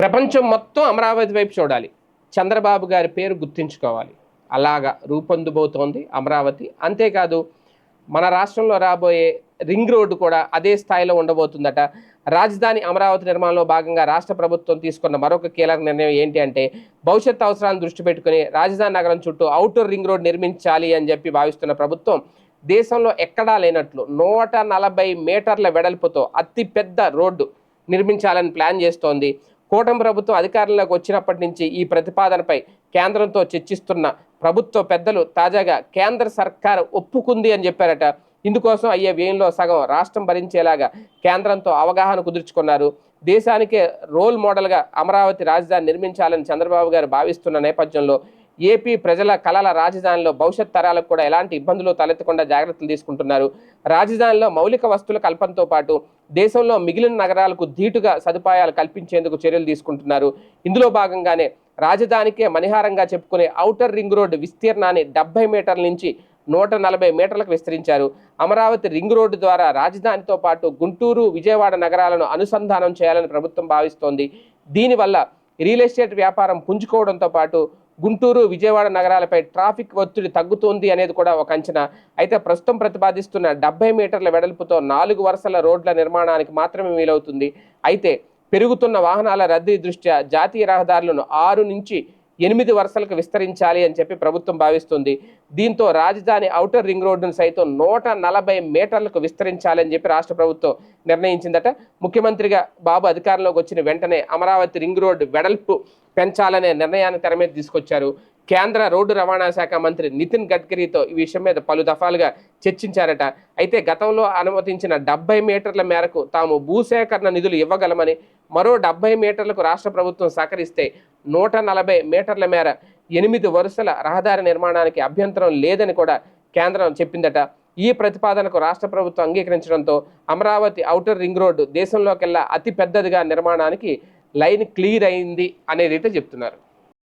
ప్రపంచం మొత్తం అమరావతి వైపు చూడాలి. చంద్రబాబు గారి పేరు గుర్తుంచుకోవాలి. అలాగా రూపొందబోతోంది అమరావతి. అంతేకాదు మన రాష్ట్రంలో రాబోయే రింగ్ రోడ్డు కూడా అదే స్థాయిలో ఉండబోతుందట. రాజధాని అమరావతి నిర్మాణంలో భాగంగా రాష్ట్ర ప్రభుత్వం తీసుకున్న మరొక కీలక నిర్ణయం ఏంటి అంటే భవిష్యత్ అవసరాలను దృష్టి పెట్టుకుని రాజధాని నగరం చుట్టూ అవుటర్ రింగ్ రోడ్ నిర్మించాలి అని చెప్పి భావిస్తున్న ప్రభుత్వం దేశంలో ఎక్కడా లేనట్లు నూట నలభై మీటర్ల వెడల్పుతో అతిపెద్ద రోడ్డు నిర్మించాలని ప్లాన్ చేస్తోంది. కూటమి ప్రభుత్వం అధికారంలోకి వచ్చినప్పటి నుంచి ఈ ప్రతిపాదనపై కేంద్రంతో చర్చిస్తున్న ప్రభుత్వ పెద్దలు తాజాగా కేంద్ర సర్కార్ ఒప్పుకుంది అని చెప్పారట. ఇందుకోసం అయ్యే వ్యయంలో సగం రాష్ట్రం భరించేలాగా కేంద్రంతో అవగాహన కుదుర్చుకున్నారు. దేశానికే రోల్ మోడల్గా అమరావతి రాజధాని నిర్మించాలని చంద్రబాబు గారు భావిస్తున్న నేపథ్యంలో ఏపీ ప్రజల కళల రాజధానిలో భవిష్యత్ తరాలకు కూడా ఎలాంటి ఇబ్బందులు తలెత్తకుండా జాగ్రత్తలు తీసుకుంటున్నారు. రాజధానిలో మౌలిక వస్తువుల కల్పనతో పాటు దేశంలో మిగిలిన నగరాలకు ధీటుగా సదుపాయాలు కల్పించేందుకు చర్యలు తీసుకుంటున్నారు. ఇందులో భాగంగానే రాజధానికే మణిహారంగా చెప్పుకునే ఔటర్ రింగ్ రోడ్డు విస్తీర్ణాన్ని డెబ్బై మీటర్ల నుంచి నూట నలభై మీటర్లకు విస్తరించారు. అమరావతి రింగ్ రోడ్డు ద్వారా రాజధానితో పాటు గుంటూరు విజయవాడ నగరాలను అనుసంధానం చేయాలని ప్రభుత్వం భావిస్తోంది. దీనివల్ల రియల్ ఎస్టేట్ వ్యాపారం పుంజుకోవడంతో పాటు గుంటూరు విజయవాడ నగరాలపై ట్రాఫిక్ ఒత్తిడి తగ్గుతోంది అనేది కూడా ఒక అంచనా. అయితే ప్రస్తుతం ప్రతిపాదిస్తున్న డెబ్బై మీటర్ల వెడల్పుతో నాలుగు వరుసల రోడ్ల నిర్మాణానికి మాత్రమే వీలవుతుంది. అయితే పెరుగుతున్న వాహనాల రద్దీ దృష్ట్యా జాతీయ రహదారులను ఆరు నుంచి ఎనిమిది వరుసలకు విస్తరించాలి అని చెప్పి ప్రభుత్వం భావిస్తుంది. దీంతో రాజధాని ఔటర్ రింగ్ రోడ్డును సైతం నూట నలభై మీటర్లకు విస్తరించాలని చెప్పి రాష్ట్ర ప్రభుత్వం నిర్ణయించిందట. ముఖ్యమంత్రిగా బాబు అధికారంలోకి వచ్చిన వెంటనే అమరావతి రింగ్ రోడ్డు వెడల్పు పెంచాలనే నిర్ణయాన్ని తెర మీద తీసుకొచ్చారు. కేంద్ర రోడ్డు రవాణా శాఖ మంత్రి నితిన్ గడ్కరీతో ఈ విషయం మీద పలు దఫాలుగా చర్చించారట. అయితే గతంలో అనుమతించిన డెబ్బై మీటర్ల మేరకు తాము భూసేకరణ నిధులు ఇవ్వగలమని మరో డెబ్బై మీటర్లకు రాష్ట్ర ప్రభుత్వం సహకరిస్తే నూట నలభై మీటర్ల మేర ఎనిమిది వరుసల రహదారి నిర్మాణానికి అభ్యంతరం లేదని కూడా కేంద్రం చెప్పిందట. ఈ ప్రతిపాదనకు రాష్ట్ర ప్రభుత్వం అంగీకరించడంతో అమరావతి ఔటర్ రింగ్ రోడ్డు దేశంలోకెల్లా అతి పెద్దదిగా నిర్మాణానికి లైన్ క్లియర్ అయింది అనేది అయితే చెప్తున్నారు.